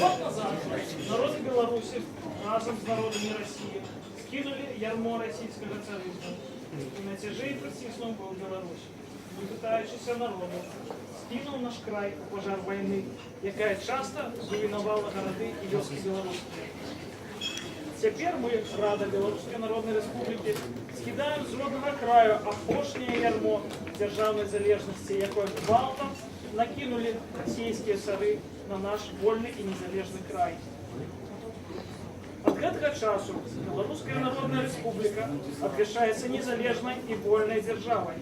Год назад народы Беларуси разом з народами Росії скинули ярмо російського царизму і на тяжей притиснув був Білорусь. Випитаючися народу, скинув наш край у пожар війни, яка часто зруйнувала городи і вёски Білорусі. Тепер ми, Рада Білоруської Народної Республіки, скидаємо з родного краю апошнє ярмо державної залежності, якою гвалтом накинули російські цари на наш вольний і незалежний край. От гэтага часу Белорусская Народная Республика обвешается незалежной и вольной державой.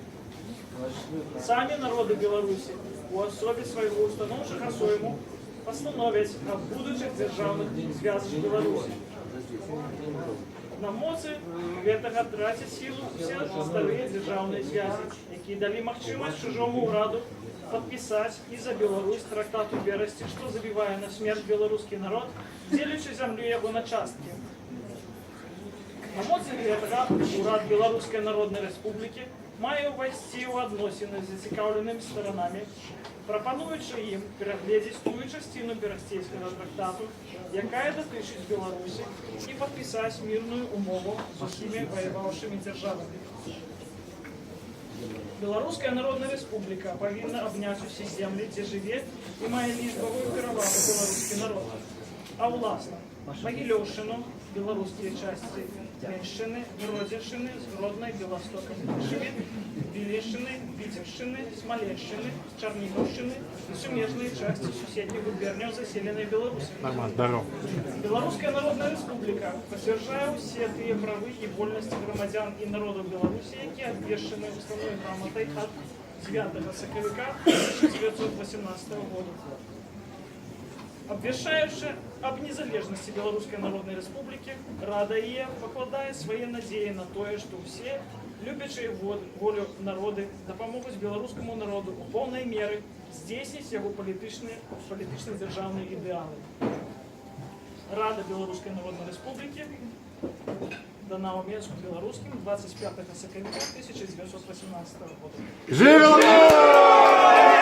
Сами народы Беларуси у особе своего установчого сойму постановлять о будущих державных зв'язках Беларуси. На моцы гэтага трацяць сілу все старыя дзяржаўныя звязі, якія далі магчымасць чужому ўраду падпісаць і за Беларусь трактат у берасці, што забівае на смерць беларускі народ, дзелячы зямлю яго на часткі. На моцы гэтага урад Беларускай Народнай Рэспублікі мае ўвайсці ў адносіны з зацікаўленымі сторонамі, прапануючы ім перагледзець тую частину берасцейскага трактату, якая датычыць Беларусі, і падпісаць мірную умову з усімі ваяваўшымі дзяржавамі. Беларуская Народная Рэспубліка павінна абняць усе землі, дзе жыве і мае лічбавую перавагу беларускі народ. А ўласна, Магілёўшчыну, беларускія частцы Меншчыны, Гродзеншчыны, Гроднай, Беластока, Швед, Білішчыны, Віцебшчыны, Смаленшчыны, Чарнігаўшчыны і сумежныя частцы суседніх губерняў заселенай Беларусі. Нормально, здорово. Белорусская Народная Республика подтверждает все те правы и вольности громадян и народов Беларуси, які обвешаны уставной грамотой от 9 соковика 1918 года. Обвешаючи об незалежности Белорусской Народной Республики, Рада ЕЕ покладає свої надії на те, що всі любячі вод- волю народи допоможуть білоруському народу у повної міри здійснити його політичні, політичні державні ідеали. Рада Белорусской Народной Республики дана у Минску белорусским 25 соковика 1918 года. Живо!